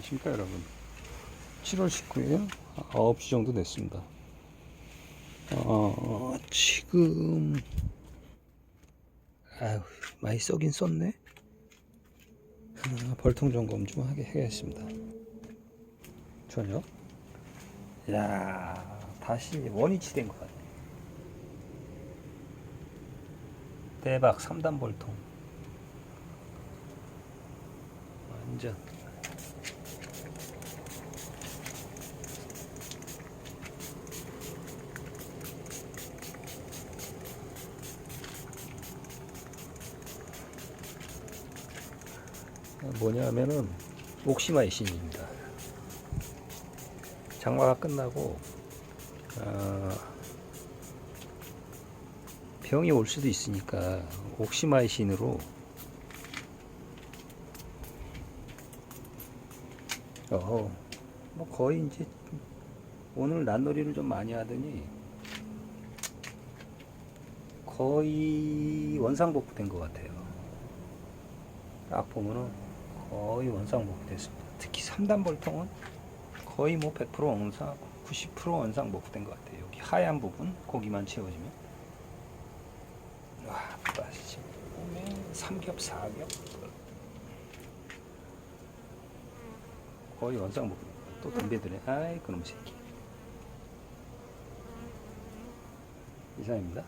안녕하십니까 여러분? 7월 19일 9시 정도 됐습니다. 어, 지금 아유 많이 썩긴 썼네? 아, 벌통 점검 좀 하게 해야겠습니다. 저녁 야 다시 원위치 된 것 같네 대박 3단 벌통. 완전 뭐냐면은 옥시마이신입니다. 장마가 끝나고 어, 병이 올 수도 있으니까 옥시마이신으로 어, 뭐 거의 이제 오늘 난놀이를 좀 많이 하더니 거의 원상복구된 것 같아요. 딱 보면은 거의 원상복구 됐습니다. 특히 3단 볼통은 거의 뭐 100% 원상, 90% 원상복구된 것 같아요. 여기 하얀 부분 고기만 채워지면 와, 맛있지. 삼겹, 사겹 거의 원상복구. 또 덤벼드네. 아이 그놈 새끼. 이상입니다.